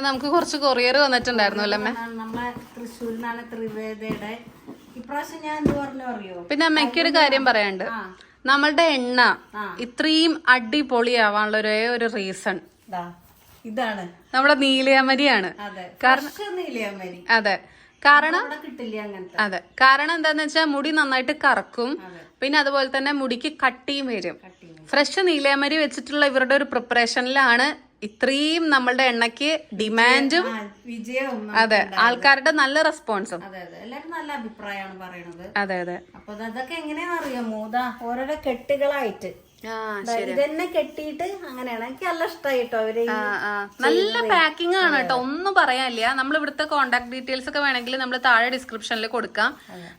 നമുക്ക് കുറച്ച് കൊറിയർ വന്നിട്ടുണ്ടായിരുന്നു അല്ലേ? അമ്മേ? നമ്മളെ ത്രിവേദയുടെ. ഇപ്രാവശ്യം ഞാൻ എന്ത് പറഞ്ഞു അറിയോ? പിന്നെ അമ്മയ്ക്ക് ഒരു കാര്യം പറയാനുണ്ട്. നമ്മളുടെ എണ്ണ. ഇത്രയും അടിപൊളിയാവാനുള്ള ഒരേ ഒരു റീസൺ ഇതാണ്. നമ്മുടെ നീലയമരിയാണ് അതെ. കാരണം- ഫ്രഷ് നീലയാമരി അതെ. കാരണം അതെ. കാരണം എന്താന്ന് വെച്ചാൽ മുടി നന്നായിട്ട് കറക്കും. പിന്നെ അതുപോലെ തന്നെ മുടിക്ക് കട്ടിയും വരും. ഫ്രഷ് നീലയമരി വെച്ചിട്ടുള്ള ഇവരുടെ ഒരു പ്രിപ്പറേഷനിലാണ് ഇത്രയും നമ്മളുടെ എണ്ണയ്ക്ക് ഡിമാൻഡും വിജയവും അതെ ആൾക്കാരുടെ നല്ല റെസ്പോൺസും. അതെ അതെ. എല്ലാരും നല്ല അഭിപ്രായമാണ് പറയണത് അതെ അതെ. അപ്പൊ അതൊക്കെ എങ്ങനെയാന്ന് അറിയാമോ ഓരോ ഓരോരോ കെട്ടുകളായിട്ട്. ഇതന്നെ കെട്ടിയിട്ട് അങ്ങനെയാണ്. എനിക്ക് നല്ല ഇഷ്ടമായി കേട്ടോ അവർ. നല്ല പാക്കിംഗ് ആണ് കേട്ടോ. ഒന്നും പറയാനില്ല. നമ്മൾ ഇവിടുത്തെ കോണ്ടാക്ട് ഡീറ്റെയിൽസ് ഒക്കെ വേണമെങ്കിൽ നമ്മൾ താഴെ ഡിസ്ക്രിപ്ഷനിൽ കൊടുക്കാം.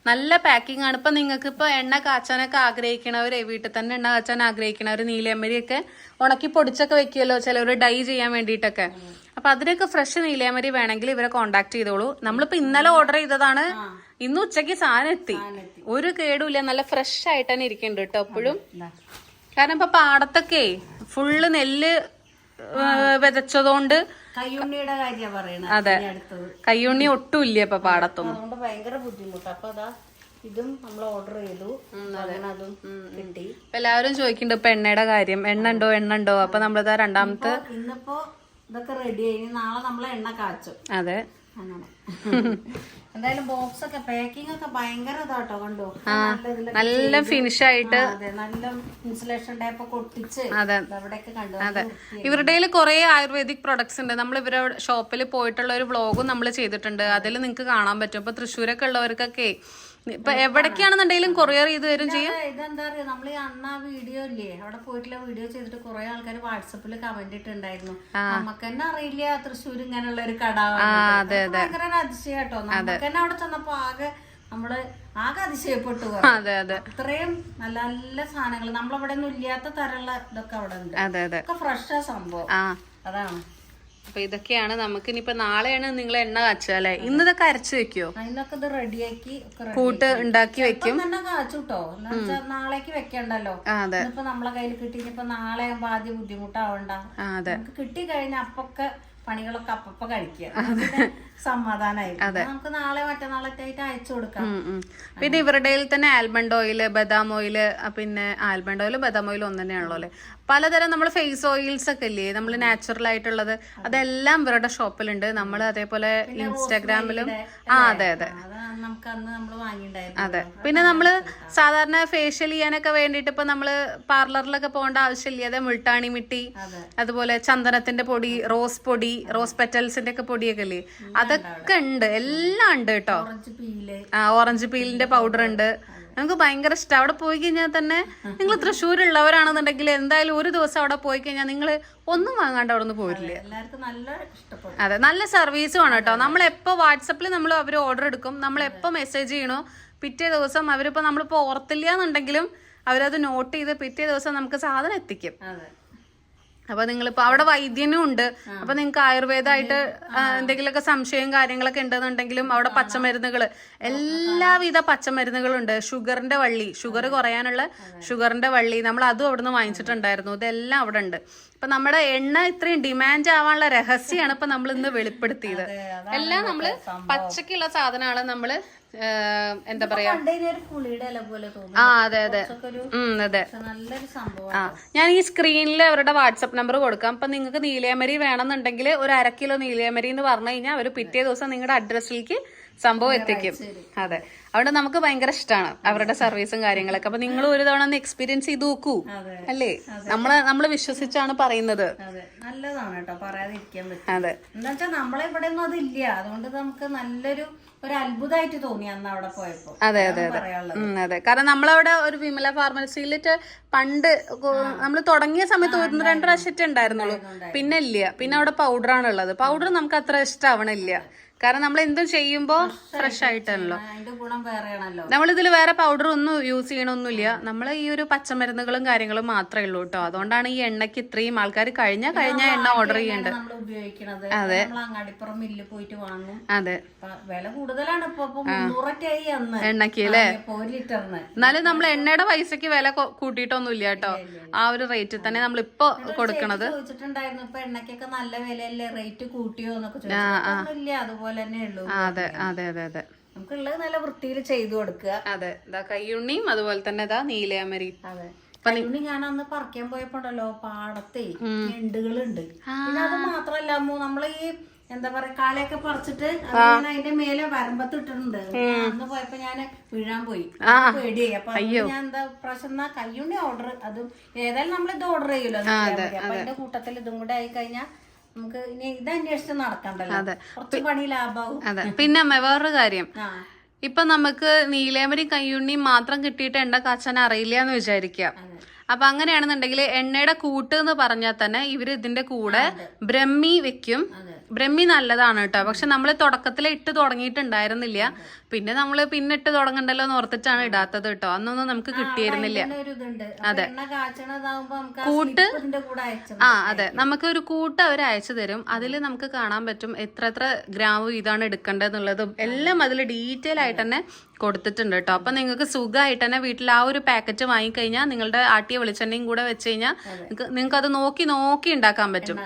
നല്ല പാക്കിംഗ് ആണ്. ഇപ്പൊ നിങ്ങൾക്ക് ഇപ്പൊ എണ്ണ കാച്ചാനൊക്കെ ആഗ്രഹിക്കണവര് വീട്ടിൽ തന്നെ എണ്ണ കാച്ചാൻ ആഗ്രഹിക്കണവര് നീലയമരിയൊക്കെ ഉണക്കി പൊടിച്ചൊക്കെ വെക്കുമല്ലോ ചിലവർ ഡൈ ചെയ്യാൻ വേണ്ടിയിട്ടൊക്കെ. അപ്പൊ അതിനൊക്കെ ഫ്രഷ് നീലയമരി വേണമെങ്കിൽ ഇവരെ കോണ്ടാക്ട് ചെയ്തോളൂ. നമ്മളിപ്പോ ഇന്നലെ ഓർഡർ ചെയ്തതാണ്. ഇന്ന് ഉച്ചയ്ക്ക് സാധനം എത്തി. ഒരു കേടുമില്ല നല്ല ഫ്രഷ് ആയിട്ട് തന്നെ ഇരിക്കുന്നുണ്ട് കേട്ടോ എപ്പോഴും. കാരണം ഇപ്പൊ പാടത്തൊക്കെ ഫുള്ള് നെല്ല് വിതച്ചതുകൊണ്ട് കയ്യുണ്ണിയുടെ കാര്യം പറയണത്. അതെ. കയ്യുണ്ണി ഒട്ടും ഇല്ല ഇപ്പൊ പാടത്തൊന്നും. അതുകൊണ്ട് ഭയങ്കര ബുദ്ധിമുട്ട്. അപ്പൊ അതാ ഇതും നമ്മൾ ഓർഡർ ചെയ്തു. അതും. കിട്ടി. ഇപ്പൊ എല്ലാവരും ചോദിക്കുന്നുണ്ട് ഇപ്പൊ എണ്ണയുടെ കാര്യം. എണ്ണ ഉണ്ടോ എണ്ണ ഉണ്ടോ അപ്പൊ നമ്മളിതാ രണ്ടാമത്തെ ഇന്നിപ്പോ ഇതൊക്കെ റെഡി ആയി. നാളെ നമ്മൾ എണ്ണ കാച്ചും. അതെ. അങ്ങനെ എന്തായാലും ബോക്സ് ഒക്കെ പാക്കിംഗ് ഒക്കെ ഭയങ്കര ഇതാട്ടോ കണ്ടോ? നല്ല. ഫിനിഷ് ആയിട്ട്. അതെ നല്ല ഇൻസുലേഷൻ ടൈപ്പ് ഒട്ടിച്ച് അതെ. അവിടെയൊക്കെ കണ്ടു. അതെ ഇവരുടെ കുറെ ആയുർവേദിക് പ്രൊഡക്ട്സ് ഉണ്ട്. നമ്മൾ ഇവരുടെ ഷോപ്പിൽ പോയിട്ടുള്ള ഒരു വ്ളോഗും നമ്മൾ ചെയ്തിട്ടുണ്ട്. അതിൽ നിങ്ങൾക്ക് കാണാൻ പറ്റും. ഇപ്പൊ തൃശ്ശൂരൊക്കെ ഉള്ളവർക്കൊക്കെ ഇപ്പൊ എവിടേക്കാണെന്നുണ്ടെങ്കിലും കൊറിയർ ചെയ്ത് തരും ചെയ്യും. ഇതെന്താ പറയാ നമ്മൾ ഈ അന്ന് ആ വീഡിയോ ഇല്ലേ? അവിടെ പോയിട്ടുള്ള വീഡിയോ ചെയ്തിട്ട് കുറെ ആൾക്കാർ വാട്സപ്പിൽ കമന്റ് ഇട്ടുണ്ടായിരുന്നു നമുക്ക് തന്നെ അറിയില്ല തൃശ്ശൂർ ഇങ്ങനെയുള്ള ഒരു കട ഭയങ്കര ഒരു അതിശയാട്ടോ. നമുക്ക് തന്നെ അവിടെ ചെന്നപ്പോ ആകെ നമ്മൾ ആകെ അതിശയപ്പെട്ടു അതെ അതെ. അത്രയും നല്ല നല്ല സാധനങ്ങൾ നമ്മളവിടെ ഒന്നും ഇല്ലാത്ത തരമുള്ള ഇതൊക്കെ അവിടെ ഉണ്ട്. അതെ അതെ. ഒക്കെ ഫ്രഷാ സംഭവം. അതാണ്. അപ്പൊ ഇതൊക്കെയാണ് നമുക്ക് ഇനിയിപ്പോ നാളെയാണ് നിങ്ങൾ എണ്ണ കാച്ചുക അല്ലെ? ഇന്ന് ഇതൊക്കെ അരച്ചു വെക്കോ ഇത് റെഡിയാക്കി കൂട്ട് ഉണ്ടാക്കി വെക്കും. ഇപ്പം കാച്ചുട്ടോ. നാളേക്ക് വെക്കണ്ടല്ലോ. അതെ. ഇന്നിപ്പോ നമ്മളെ കയ്യിൽ കിട്ടി ഇനിയിപ്പോ നാളെ ആകുമ്പോ ആദ്യം ബുദ്ധിമുട്ടാവണ്ട. കിട്ടി കഴിഞ്ഞ അപ്പൊക്കെ പണികളൊക്കെ അപ്പപ്പ കഴിക്കുക. പിന്നെ സമാധാനായി നമുക്ക് നാളെ മറ്റന്നാളൊക്കെ ആയിട്ട് അയച്ചു കൊടുക്കാം. പിന്നെ ഇവരുടെ തന്നെ ആൽമണ്ട് ഓയിൽ ബദാം ഓയിൽ പിന്നെ ആൽമണ്ട് ഓയിലും ബദാം ഓയിലും ഒന്ന് തന്നെയാണല്ലോ അല്ലെ? പലതരം നമ്മൾ ഫേസ് ഓയിൽസ് ഒക്കെ ഇല്ലേ? നമ്മൾ നാച്ചുറൽ ആയിട്ടുള്ളത്. അതെല്ലാം ഇവരുടെ ഷോപ്പിലുണ്ട്. നമ്മൾ അതേപോലെ ഇൻസ്റ്റാഗ്രാമിലും ആ അതെ അതെ. അതെ പിന്നെ നമ്മൾ സാധാരണ ഫേഷ്യൽ ചെയ്യാനൊക്കെ വേണ്ടിയിട്ട് ഇപ്പൊ നമ്മൾ പാർലറിലൊക്കെ പോകേണ്ട ആവശ്യമില്ല. അതെ മുൾട്ടാണി മിട്ടി അതെ. അതുപോലെ ചന്ദനത്തിന്റെ പൊടി റോസ് പൊടി റോസ് പെറ്റൽസിന്റെ ഒക്കെ പൊടിയൊക്കെ അല്ലേ അതൊക്കെ ഉണ്ട്. എല്ലാം ഉണ്ട് കേട്ടോ. ആ ഓറഞ്ച് പീലിന്റെ പൗഡർ ഉണ്ട്. നമുക്ക് ഭയങ്കര ഇഷ്ടം. അവിടെ പോയി കഴിഞ്ഞാൽ തന്നെ നിങ്ങൾ തൃശ്ശൂരുള്ളവരാണെന്നുണ്ടെങ്കിൽ എന്തായാലും ഒരു ദിവസം അവിടെ പോയി കഴിഞ്ഞാൽ നിങ്ങൾ ഒന്നും വാങ്ങാണ്ട് അവിടെ നിന്ന് പോരില്ല. അതെ നല്ല സർവീസും ആണ് കേട്ടോ. നമ്മൾ വാട്സപ്പിൽ നമ്മൾ അവർ ഓർഡർ എടുക്കും നമ്മൾ മെസ്സേജ് ചെയ്യണോ പിറ്റേ ദിവസം അവരിപ്പോ നമ്മളിപ്പോ ഓർത്തില്ല എന്നുണ്ടെങ്കിലും അവരത് നോട്ട് ചെയ്ത് പിറ്റേ ദിവസം നമുക്ക് സാധനം എത്തിക്കും. അപ്പൊ നിങ്ങളിപ്പോ അവിടെ വൈദ്യനും ഉണ്ട്. അപ്പൊ നിങ്ങൾക്ക് ആയുർവേദമായിട്ട് എന്തെങ്കിലുമൊക്കെ സംശയം കാര്യങ്ങളൊക്കെ ഉണ്ടെന്നുണ്ടെങ്കിലും അവിടെ പച്ചമരുന്നുകൾ എല്ലാവിധ പച്ചമരുന്നുകളും ഉണ്ട് ഷുഗറിന്റെ വള്ളി ഷുഗർ കുറയാനുള്ള ഷുഗറിന്റെ വള്ളി നമ്മൾ അതും അവിടുന്ന് വാങ്ങിച്ചിട്ടുണ്ടായിരുന്നു. ഇതെല്ലാം അവിടെ ഉണ്ട്. ഇപ്പൊ നമ്മുടെ എണ്ണ ഇത്രയും ഡിമാൻഡ് ആവാനുള്ള രഹസ്യമാണ് ഇപ്പൊ നമ്മൾ ഇന്ന് വെളിപ്പെടുത്തിയത് എല്ലാം നമ്മൾ പച്ചക്കുള്ള സാധനമാണ് നമ്മൾ ഏഹ്, എന്താ പറയാ? ആ അതെ അതെ. അതെ. ആ ഞാൻ ഈ സ്ക്രീനിൽ അവരുടെ വാട്സപ്പ് നമ്പർ കൊടുക്കാം. അപ്പൊ നിങ്ങൾക്ക് നീലയമരി വേണമെന്നുണ്ടെങ്കിൽ ഒരു അര കിലോ നീലയമരി എന്ന് പറഞ്ഞു കഴിഞ്ഞാൽ അവർ പിറ്റേ ദിവസം നിങ്ങളുടെ അഡ്രസ്സിലേക്ക് സംഭവം എത്തിക്കും. അതെ. അവിടെ നമുക്ക് ഭയങ്കര ഇഷ്ടമാണ് അവരുടെ സർവീസും കാര്യങ്ങളൊക്കെ. അപ്പൊ നിങ്ങൾ ഒരു തവണ ഒന്ന് എക്സ്പീരിയൻസ് ചെയ്ത് നോക്കൂ. അല്ലേ? നമ്മൾ നമ്മൾ വിശ്വസിച്ചാണ് പറയുന്നത്. നല്ലതാണ് കേട്ടോ പറയാതിരിക്കാൻ പറ്റും. അതെ. എന്താ വെച്ചാൽ നമ്മളെ ഇവിടെ ഒന്നും അതില്ല. അതുകൊണ്ട് നമുക്ക് നല്ലൊരു ഒരു അത്ഭുതമായിട്ട് തോന്നി അന്ന് അവിടെ പോയപ്പോ. അതെ അതെ അതെ. കാരണം നമ്മളവിടെ ഒരു വിമല ഫാർമസിയിലിട്ട് പണ്ട് നമ്മൾ തുടങ്ങിയ സമയത്ത് ഒരു രണ്ട് പ്രാവശ്യത്തെ ഉണ്ടായിരുന്നുള്ളൂ. പിന്നെ ഇല്ല പിന്നെ അവിടെ പൗഡറാണ് ഉള്ളത് പൗഡർ നമുക്ക് അത്ര ഇഷ്ടമാവണില്ല കാരണം നമ്മൾ എന്തും ചെയ്യുമ്പോ ഫ്രഷ് ആയിട്ടാണല്ലോ നമ്മൾ ഇതിൽ വേറെ പൗഡർ ഒന്നും യൂസ് ചെയ്യണമൊന്നുമില്ല നമ്മൾ ഈ ഒരു പച്ചമരുന്നുകളും കാര്യങ്ങളും മാത്രമേ ഉള്ളൂ കേട്ടോ അതുകൊണ്ടാണ് ഈ എണ്ണയ്ക്ക് ഇത്രയും ആൾക്കാർ കഴിഞ്ഞ കഴിഞ്ഞ എണ്ണ ഓർഡർ ചെയ്യേണ്ടത്. അതെ. അങ്ങാടിപ്പുറം മില്ല് പോയിട്ട് വാങ്ങും. അതെ. വില കൂടുതലാണ് എണ്ണയ്ക്ക് അല്ലേ? എന്നാലും നമ്മൾ എണ്ണയുടെ പൈസക്ക് വില കൂട്ടിയിട്ടൊന്നും കൂട്ടിയിട്ടൊന്നുമില്ല കേട്ടോ ആ ഒരു റേറ്റിൽ തന്നെ നമ്മൾ ഇപ്പൊ കൊടുക്കണത്. ചോദിച്ചിട്ടുണ്ടായിരുന്നു ഇപ്പൊ എണ്ണയ്ക്കൊക്കെ നല്ല വിലയല്ലേ? റേറ്റ് കൂട്ടിയോ എന്നൊക്കെ ചോദിച്ചു ഇല്ല അതുപോലെ തന്നെ ഉള്ളൂ അതെ അതെ അതെ അതെ. നമുക്കുള്ളത് നല്ല വൃത്തിയിൽ ചെയ്തു കൊടുക്കുക. അതെ ഇതാ കയ്യുണ്ണിയും അതുപോലെ തന്നെ ഇതാ നീലയാമരി അതെ. കയ്യുണ്ണി ഞാൻ അന്ന് പറിക്കാൻ പോയപ്പോണ്ടല്ലോ പാടത്തെ ഞണ്ടുകളുണ്ട്. പിന്നെ അത് മാത്രല്ല നമ്മൾ നമ്മൾ ഈ എന്താ പറയാ കാളയൊക്കെ പറിച്ചിട്ട് അതിന്റെ മേലെ വരമ്പത്ത് ഇട്ടിട്ടുണ്ട്. അന്ന് പോയപ്പോ ഞാൻ വീഴാൻ പോയി. പേടിയായി. അപ്പൊ ഞാൻ എന്താ പ്രാവശ്യം എന്നാ കയ്യുണ്ണി ഓർഡർ അതും ഏതായാലും നമ്മൾ ഇത് ഓർഡർ ചെയ്യൂലോ അപ്പൊ അതിന്റെ കൂട്ടത്തിൽ ഇതും കൂടെ ആയി കഴിഞ്ഞാൽ നമുക്ക് ഇനി നടക്കണ്ടല്ലോ. കുറച്ച് പണി ലാഭാവും. അതെ. പിന്നെ അമ്മ വേറൊരു കാര്യം. ഇപ്പൊ നമുക്ക് നീലേമരി കയ്യുണ്ണി മാത്രം കിട്ടിയിട്ട് എണ്ണ കാച്ചാൻ അറിയില്ല എന്ന് വിചാരിക്കുക അപ്പൊ അങ്ങനെയാണെന്നുണ്ടെങ്കിൽ എണ്ണയുടെ കൂട്ട് എന്ന് പറഞ്ഞാൽ തന്നെ ഇവർ ഇതിന്റെ കൂടെ ബ്രഹ്മി വെക്കും. ബ്രഹ്മി നല്ലതാണ് കേട്ടോ. പക്ഷെ നമ്മൾ തുടക്കത്തിൽ ഇട്ട് തുടങ്ങിയിട്ടുണ്ടായിരുന്നില്ല. പിന്നെ നമ്മൾ പിന്നെ ഇട്ട് തുടങ്ങണ്ടല്ലോ എന്ന് ഓർത്തിട്ടാണ് ഇടാത്തത് കേട്ടോ. അന്നൊന്നും നമുക്ക് കിട്ടിയിരുന്നില്ല. അതെ. കൂട്ട് ആ അതെ. നമുക്ക് ഒരു കൂട്ട് അവർ അയച്ചു തരും. അതിൽ നമുക്ക് കാണാൻ പറ്റും എത്ര എത്ര ഗ്രാം ഇതാണ് എടുക്കേണ്ടതെന്നുള്ളതും എല്ലാം അതിൽ ഡീറ്റെയിൽ ആയിട്ട് തന്നെ കൊടുത്തിട്ടുണ്ട് കേട്ടോ. അപ്പൊ നിങ്ങൾക്ക് സുഖമായിട്ട് തന്നെ വീട്ടിൽ ആ ഒരു പാക്കറ്റ് വാങ്ങിക്കഴിഞ്ഞാൽ നിങ്ങളുടെ ആട്ടിയ വെളിച്ചെണ്ണയും കൂടെ വെച്ച് കഴിഞ്ഞാൽ നിങ്ങൾക്ക് അത് നോക്കി നോക്കി ഉണ്ടാക്കാൻ പറ്റും.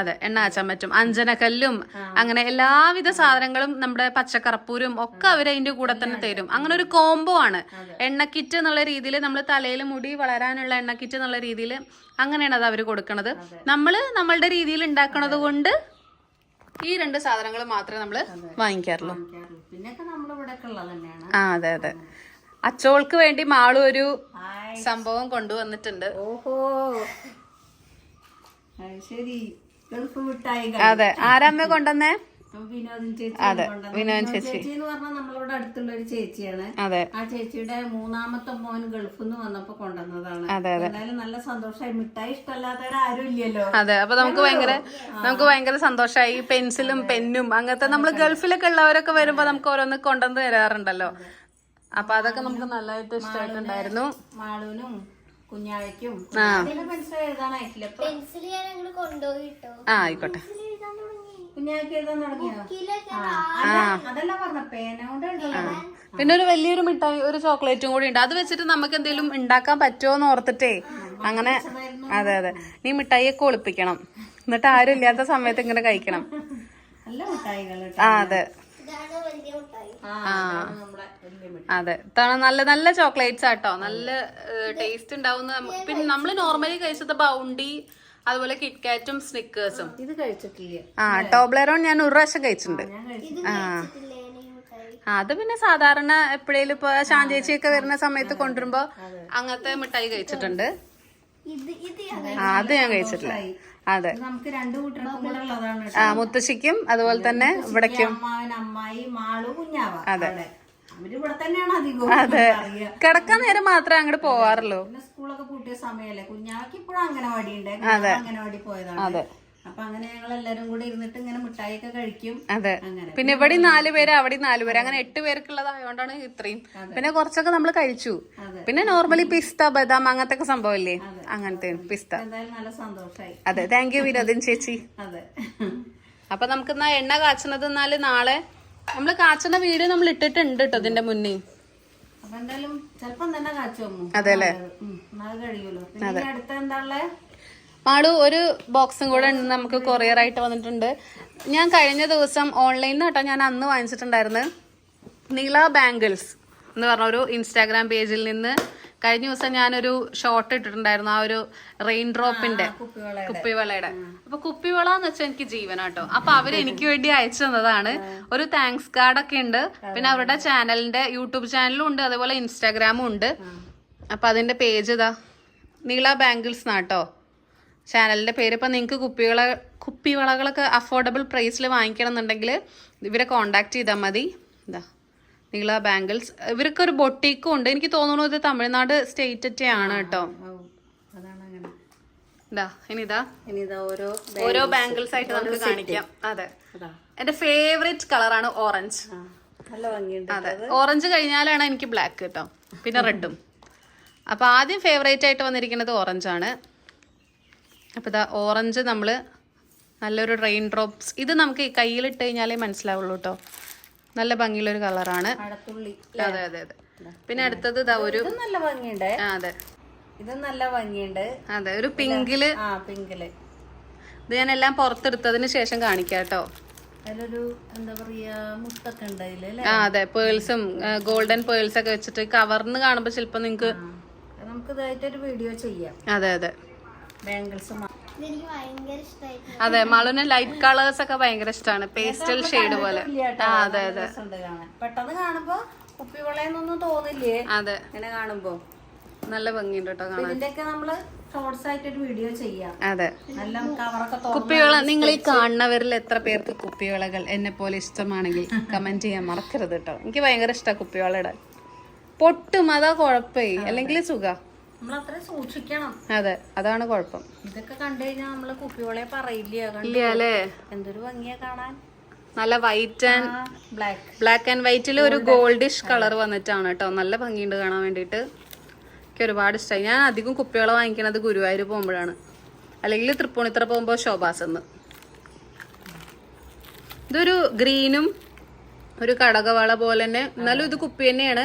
അതെ എണ്ണ കാച്ചാൻ പറ്റും. അഞ്ജനക്കല്ലും അങ്ങനെ എല്ലാവിധ സാധനങ്ങളും നമ്മുടെ പച്ചക്കറപ്പൂരും ഒക്കെ അവർ അതിന്റെ കൂടെ തന്നെ തരും. അങ്ങനെ ഒരു കോംബോ ആണ്. എണ്ണക്കിറ്റ് എന്നുള്ള രീതിയിൽ നമ്മൾ തലയിൽ മുടി വളരാനുള്ള എണ്ണക്കിറ്റ് എന്നുള്ള രീതിയിൽ അങ്ങനെയാണ് അത് അവർ കൊടുക്കണത്. നമ്മൾ നമ്മളുടെ രീതിയിൽ ഉണ്ടാക്കണത് കൊണ്ട് ഈ രണ്ട് സാധനങ്ങൾ മാത്രമേ നമ്മൾ വാങ്ങിക്കാറുള്ളൂ. ആ അതെ അതെ. അച്ചോൾക്ക് വേണ്ടി മാളു ഒരു സംഭവം കൊണ്ടുവന്നിട്ടുണ്ട്. ഓഹോ. അത് ശരി. അതെ. ആരാമ്മ കൊണ്ടുവന്നേ? അതെ, വിനോദൻ വിനോദ് ചേച്ചി. ചേച്ചി എന്ന് പറഞ്ഞാൽ നമ്മളിവിടെ അടുത്തുള്ള ഒരു ചേച്ചിയാണ്. അതെ. ആ ചേച്ചിയുടെ മൂന്നാമത്തെ മോൻ ഗൾഫിൽ നിന്ന് വന്നപ്പോ കൊണ്ടുവന്നതാണ്. അതെ, എന്തായാലും നല്ല സന്തോഷമായി. മിഠായി ഇഷ്ടമല്ലാത്തവരാരും ഇല്ലല്ലോ. അതെ അപ്പൊ നമുക്ക് ഭയങ്കര നമുക്ക് ഭയങ്കര സന്തോഷമായി. പെൻസിലും പെന്നും അങ്ങനത്തെ നമ്മൾ ഗൾഫിലൊക്കെ ഉള്ളവരൊക്കെ വരുമ്പോ നമുക്ക് ഓരോന്ന് കൊണ്ടുവന്ന് തരാറുണ്ടല്ലോ. അപ്പൊ അതൊക്കെ നമുക്ക് നല്ലതായിട്ട് ഇഷ്ടമായിട്ടുണ്ടായിരുന്നു. മാളൂനും കുഞ്ഞാഴയ്ക്കും പെൻസിൽ എഴുതാനായിട്ടില്ല. പെൻസിൽ ഞാൻ കൊണ്ടുപോയിട്ടോ ആ ആയിക്കോട്ടെ. എഴുതാൻ തുടങ്ങിയോ? അതല്ല പറഞ്ഞ എഴുതണം. പിന്നെ ഒരു വലിയൊരു മിഠായി ഒരു ചോക്ലേറ്റും കൂടി ഉണ്ട്. അത് വെച്ചിട്ട് നമുക്ക് എന്തെങ്കിലും ഉണ്ടാക്കാൻ പറ്റുമോ എന്ന് ഓർത്തിട്ടേ അങ്ങനെ അതെ അതെ. നീ മിഠായിയൊക്കെ ഒളിപ്പിക്കണം. എന്നിട്ട് ആരും ഇല്ലാത്ത സമയത്ത് ഇങ്ങനെ കഴിക്കണം. ആ അതെ. ഇതാണ് വലിയ മുട്ടായി ആ നമ്മുടെ വലിയ മിഠായി. അതെ. നല്ല നല്ല ചോക്ലേറ്റ്സ് ആട്ടോ നല്ല ടേസ്റ്റ് ഉണ്ടാവുന്ന പിന്നെ നമ്മൾ നോർമലി കഴിച്ചത് ബൗണ്ടി അതുപോലെ കിറ്റ്കാറ്റും സ്നിക്കേഴ്സും ഇത് കഴിച്ചിട്ടില്ല. ആ ടോബ്ലെറോൺ ഞാൻ ഒരു പ്രാവശ്യം കഴിച്ചിട്ടുണ്ട്. ആ, അത് പിന്നെ സാധാരണ എപ്പോഴേലും ഇപ്പൊ ശാന്തേച്ചിയൊക്കെ വരുന്ന സമയത്ത് കൊണ്ടുവരുമ്പോ അങ്ങനത്തെ മിഠായി കഴിച്ചിട്ടുണ്ട്. അത്. ഞാൻ കഴിച്ചിട്ടില്ല. അതെ. നമുക്ക് രണ്ടു കൂട്ടർക്കും കൂടെ ആ മുത്തശ്ശിക്കും അതുപോലെ തന്നെ ഇവിടേക്കും അമ്മാവൻ അറിയാ കിടക്കാൻ നേരം മാത്രമേ അങ്ങോട്ട് പോവാറുള്ളൂ. പിന്നെ സ്കൂളൊക്കെ പൂട്ടിയ സമയല്ലേ? കുഞ്ഞാക്ക് ഇപ്പോഴും അംഗനവാടി ഉണ്ട്. അംഗനവാടി പോയതാണ്. അപ്പൊ അങ്ങനെ ഞങ്ങൾ എല്ലാരും കൂടി ഇരുന്നിട്ട് ഇങ്ങനെ മിഠായി ഒക്കെ കഴിക്കും. അതെ. പിന്നെ ഇവിടെ നാല് പേര് അവിടെ നാല് പേര്. അങ്ങനെ എട്ട് പേർക്കുള്ളതായോണ്ടാണ് ഇത്രയും. പിന്നെ കുറച്ചൊക്കെ നമ്മൾ കഴിച്ചു. അതെ. പിന്നെ നോർമലി പിസ്ത ബദാം അങ്ങനത്തെ ഒക്കെ സംഭവല്ലേ അങ്ങനത്തെ പിസ്ത. നല്ല സന്തോഷായി. അതെ. താങ്ക് യു വിനോദൻ ചേച്ചി. അതെ. അപ്പൊ നമുക്ക് എണ്ണ കാച്ചുന്നത് എന്നാൽ നാളെ നമ്മൾ കാച്ചുന്ന വീട് നമ്മൾ ഇട്ടിട്ടുണ്ട് കേട്ടോ ഇതിന്റെ മുന്നേ. അതെല്ലേ? മാളു ഒരു ബോക്സും കൂടെ ഉണ്ട് നമുക്ക് കൊറിയർ ആയിട്ട് വന്നിട്ടുണ്ട്. ഞാൻ കഴിഞ്ഞ ദിവസം ഓൺലൈനിൽ കേട്ടോ ഞാൻ അന്ന് വാങ്ങിച്ചിട്ടുണ്ടായിരുന്നു. നീള ബാംഗിൾസ് എന്ന് പറഞ്ഞ ഒരു ഇൻസ്റ്റാഗ്രാം പേജിൽ നിന്ന് കഴിഞ്ഞ ദിവസം ഞാനൊരു ഷോർട്ട് ഇട്ടിട്ടുണ്ടായിരുന്നു ആ ഒരു റെയിൻ ഡ്രോപ്പിന്റെ കുപ്പിവള കുപ്പിവളയുടെ. അപ്പൊ കുപ്പിവള എന്ന് വെച്ചാൽ എനിക്ക് ജീവനാട്ടോ. അപ്പൊ അവർ എനിക്ക് വേണ്ടി അയച്ചു തന്നതാണ്. ഒരു താങ്ക്സ് കാർഡ് ഒക്കെ ഉണ്ട്. പിന്നെ അവരുടെ ചാനലിന്റെ യൂട്യൂബ് ചാനലും ഉണ്ട് അതേപോലെ ഇൻസ്റ്റാഗ്രാമും ഉണ്ട്. അപ്പൊ അതിന്റെ പേജ് ഇതാ. നീള ബാംഗിൾസ് നാട്ടോ ചാനലിന്റെ പേര്. ഇപ്പൊ നിങ്ങൾക്ക് കുപ്പികള കുപ്പിവളകളൊക്കെ അഫോർഡബിൾ പ്രൈസിൽ വാങ്ങിക്കണം എന്നുണ്ടെങ്കിൽ ഇവരെ കോണ്ടാക്ട് ചെയ്താൽ മതി. ഇതാ. നീള ബാംഗിൾസ്. ഇവർക്ക് ഒരു ബൊട്ടീക്കും ഉണ്ട്. എനിക്ക് തോന്നുന്നു ഇത് തമിഴ്നാട് സ്റ്റേറ്റ് ആണ് കേട്ടോ. ഇതാ ഓരോ ഓരോ ബാംഗിൾസ്. ആയിട്ട് നമുക്ക് കാണിക്കാം. അതെ. എന്റെ ഫേവറേറ്റ് കളറാണ് ഓറഞ്ച്. നല്ല ഭംഗിയുണ്ട് അതെ. ഓറഞ്ച് കഴിഞ്ഞാലാണ് എനിക്ക് ബ്ലാക്ക് കേട്ടോ. പിന്നെ റെഡും. അപ്പൊ ആദ്യം ഫേവറേറ്റ് ആയിട്ട് വന്നിരിക്കുന്നത് ഓറഞ്ച് ആണ് അപ്പൊ ഇതാ ഓറഞ്ച് നമ്മൾ നല്ലൊരു റെയിൻ ഡ്രോപ്സ് ഇത് നമുക്ക് കയ്യിലിട്ട് കഴിഞ്ഞാലേ മനസ്സിലാവുള്ളൂ കേട്ടോ. നല്ല ഭംഗിയുള്ളൊരു കളറാണ്. മഴത്തുള്ളി അതെ അതെ അതെ. പിന്നെ അടുത്തത് ഇതാ ഒരു നല്ല ഭംഗിയുണ്ട്. അതെ. ഇത് നല്ല ഭംഗിയുണ്ട്. അതെ ഒരു പിങ്കിൽ. പിങ്കിൽ. ഇത് ഞാൻ എല്ലാം പുറത്തെടുത്തതിന് ശേഷം കാണിക്കാം കേട്ടോ. അതിലൊരു എന്താ പറയാ മുത്തൊക്കെ ആ അതെ. പേൾസും ഗോൾഡൻ പേൾസ് ഒക്കെ വെച്ചിട്ട് കവർന്ന് കാണുമ്പോ ചിലപ്പോ നിങ്ങക്ക് നമുക്ക് നമുക്ക് ഇതായിട്ടൊരു വീഡിയോ ചെയ്യാം. അതെ അതെ. ബാംഗിൾസ് അതെ മളുന് ലൈറ്റ് കളേഴ്സ് ഒക്കെ ഭയങ്കര ഇഷ്ടമാണ് പേസ്റ്റൽ ഷെയ്ഡ് പോലെ. അതെ അതെ. പെട്ടെന്ന് കാണുമ്പോ കുപ്പിവളയെന്നൊന്നും തോന്നില്ലേ? അതെ. ഇങ്ങനെ കാണുമ്പോ. നല്ല ഭംഗിയുണ്ട് കേട്ടോ കാണാൻ. ഇതിന്റെയൊക്കെ നമ്മൾ ഷോർട്സ് ആയിട്ടൊരു വീഡിയോ ചെയ്യാം. അതെ. നല്ല കവറൊക്കെ കുപ്പിവള നിങ്ങൾ ഈ കാണുന്നവരിൽ എത്ര പേർക്ക് കുപ്പിവളകൾ എന്നെ പോലെ ഇഷ്ടമാണെങ്കിൽ കമന്റ് ചെയ്യാൻ മറക്കരുത് കേട്ടോ. എനിക്ക് ഭയങ്കര ഇഷ്ടമാണ് കുപ്പിവള ഇടാൻ പൊട്ടും അതാ കൊഴപ്പേ. അല്ലെങ്കിൽ സുഖ. അതെ അതാണ് കുഴപ്പം. ഇതൊക്കെ കണ്ടു കഴിഞ്ഞാൽ നമ്മൾ കുപ്പിവളയെ പറയില്ല? എന്തൊരു ഭംഗിയാ കാണാൻ. നല്ല white and black black and വൈറ്റിൽ ഒരു ഗോൾഡിഷ് കളർ വന്നിട്ടാണ് കേട്ടോ നല്ല ഭംഗിയുണ്ട് കാണാൻ വേണ്ടിയിട്ട്. എനിക്ക് ഒരുപാട് ഇഷ്ടമായി ഞാൻ അധികം കുപ്പികൾ വാങ്ങിക്കണത് ഗുരുവായൂർ പോകുമ്പോഴാണ്. അല്ലെങ്കിൽ തൃപ്പൂണിത്തറ പോകുമ്പോൾ ശോഭാസെന്ന്. ഇതൊരു ഗ്രീനും ഒരു കടകവള പോലെ തന്നെ. എന്നാലും ഇത് കുപ്പി തന്നെയാണ്.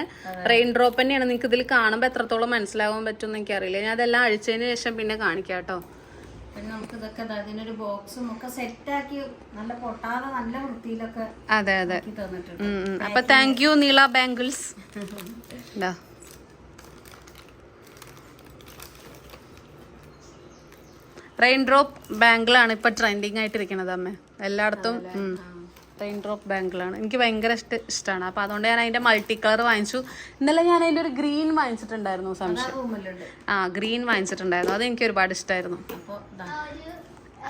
റെയിൻ ഡ്രോപ്പ് തന്നെയാണ്. നിങ്ങൾക്ക് ഇതിൽ കാണുമ്പോൾ എത്രത്തോളം മനസ്സിലാവാൻ എനിക്ക് എനിക്കറിയില്ല. ഞാൻ അതെല്ലാം അഴിച്ചതിന് ശേഷം പിന്നെ കാണിക്കാം കേട്ടോ. പിന്നെ നമുക്ക് ഇതൊക്കെ ദാ ബോക്സും ഒക്കെ സെറ്റാക്കി നല്ല പൊട്ടാതെ നല്ല വൃത്തിയിലൊക്കെ അതെ അതെ. അപ്പൊ താങ്ക് യു നീള ബാംഗിൾസ് ഇതാ റെയിൻ ഡ്രോപ്പ് ബാങ്കിളാണ് ഇപ്പൊ ട്രെൻഡിങ് ആയിട്ടിരിക്കണത് അമ്മ. എല്ലായിടത്തും റെയിൻ ഡ്രോപ്പ് ബാങ്കിളാണ് എനിക്ക് ഭയങ്കര ഇഷ്ട ഇഷ്ടമാണ് അപ്പോൾ അതുകൊണ്ട് ഞാൻ അതിന്റെ മൾട്ടി കളർ വാങ്ങിച്ചു. ഇന്നലെ ഞാൻ അതിന്റെ ഒരു ഗ്രീൻ വാങ്ങിച്ചിട്ടുണ്ടായിരുന്നു സംശയം. ആ ഗ്രീൻ വാങ്ങിച്ചിട്ടുണ്ടായിരുന്നു. അത് എനിക്ക് ഒരുപാട് ഇഷ്ടമായിരുന്നു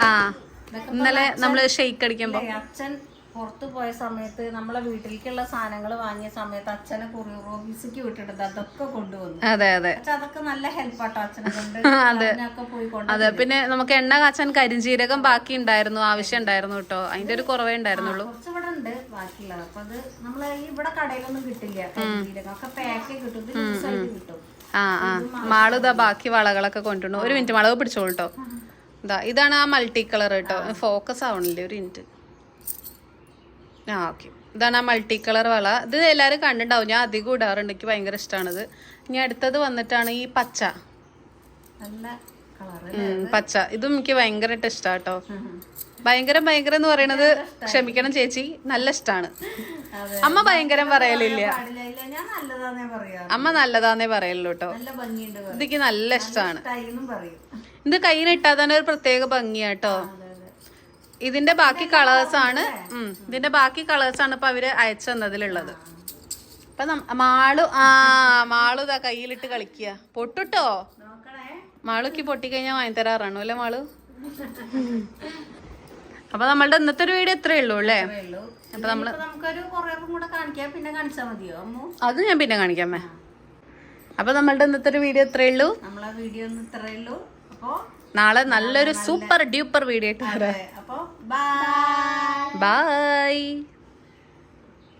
ആ ഇന്നലെ നമ്മൾ ഷെയ്ക്ക് അടിക്കുമ്പോൾ അച്ഛൻ പുറത്തു പോയ സമയത്ത് നമ്മളെ വീട്ടിലേക്കുള്ള സാധനങ്ങൾ വാങ്ങിയ സമയത്ത് അച്ഛനെ കൊറിയർ ഓഫീസിക്ക് വിട്ടിട്ട് അതൊക്കെ കൊണ്ടുവന്നു. അതെ അതെ. അതൊക്കെ നല്ല ഹെൽപ്പാട്ടോ അച്ഛനെ കൊണ്ട്. അതിനൊക്കെ പോയി അതെ പിന്നെ നമുക്ക് എണ്ണ കാച്ചാൻ കരിഞ്ജീരകം ബാക്കി ഉണ്ടായിരുന്നു ആവശ്യം ഉണ്ടായിരുന്നു കേട്ടോ. അതിന്റെ ഒരു കുറവേ ഉണ്ടായിരുന്നുള്ളൂ. കുറച്ച് ഇവിടെ ഉണ്ട് ബാക്കിയുള്ളത്. അപ്പൊ അത് നമ്മളെ ഇവിടെ കടയിലൊന്നും കിട്ടില്ല. കരിഞ്ചീരകം ഒക്കെ പാക്ക് കിട്ടും. കിട്ടും. ആ ആ. മാൾ ഇതാ ബാക്കി വളകളൊക്കെ കൊണ്ടുവന്നു. ഒരു മിനിറ്റ് മാളവ് പിടിച്ചോളൂ കേട്ടോ. ഇതാ ഇതാണ് ആ മൾട്ടി കളർ കേട്ടോ ഫോക്കസ് ആവണില്ലേ? ഒരു മിനിറ്റ് ആ ഓക്കെ. ഇതാണ് ആ മൾട്ടി കളർ വള. ഇത് എല്ലാവരും കണ്ടിട്ടുണ്ടാവും. ഞാൻ അധികം ഇടാറുണ്ട്. എനിക്ക് ഭയങ്കര ഇഷ്ടമാണിത് ഇനി അടുത്തത് വന്നിട്ടാണ് ഈ പച്ച. പച്ച. ഇതും എനിക്ക് ഭയങ്കരമായിട്ട് ഇഷ്ടമാണ് കേട്ടോ ഭയങ്കര ഭയങ്കര എന്ന് പറയണത് ക്ഷമിക്കണം ചേച്ചി. നല്ല ഇഷ്ടമാണ്. അമ്മ ഭയങ്കരം പറയലില്ല. അമ്മ നല്ലതാന്നേ പറയല്ലോ കേട്ടോ. ഇതെനിക്ക് നല്ല ഇഷ്ടമാണ് ഇത് കയ്യിനിട്ടാൽ തന്നെ ഒരു പ്രത്യേക ഭംഗിയാട്ടോ ഇതിന്റെ ബാക്കി കളേഴ്സ് ആണ് ഇതിന്റെ ബാക്കി കളേഴ്സ് ആണ് ഇപ്പൊ അവർ അയച്ചതിലുള്ളത് അപ്പൊ മാളു ആ മാളു ഇതാ കയ്യിലിട്ട് കളിക്കുക പൊട്ടുട്ടോ? മാളുക്കി പൊട്ടിക്കഴിഞ്ഞാൽ വാങ്ങി തരാറാണോ അല്ലെ മാളു? അപ്പൊ നമ്മളുടെ ഇന്നത്തെ ഒരു വീഡിയോ ഇത്രയേ ഉള്ളൂ അല്ലേ? അപ്പൊ നമ്മൾ അത് ഞാൻ പിന്നെ കാണിക്കാമേ അപ്പൊ നമ്മളുടെ ഇന്നത്തെ ഒരു വീഡിയോ എത്രയേ ഉള്ളൂ. ഇത്രേ നാളെ നല്ലൊരു സൂപ്പർ ഡ്യൂപ്പർ വീഡിയോ ആയിട്ട് വരാം. po. Bye! Bye! Bye.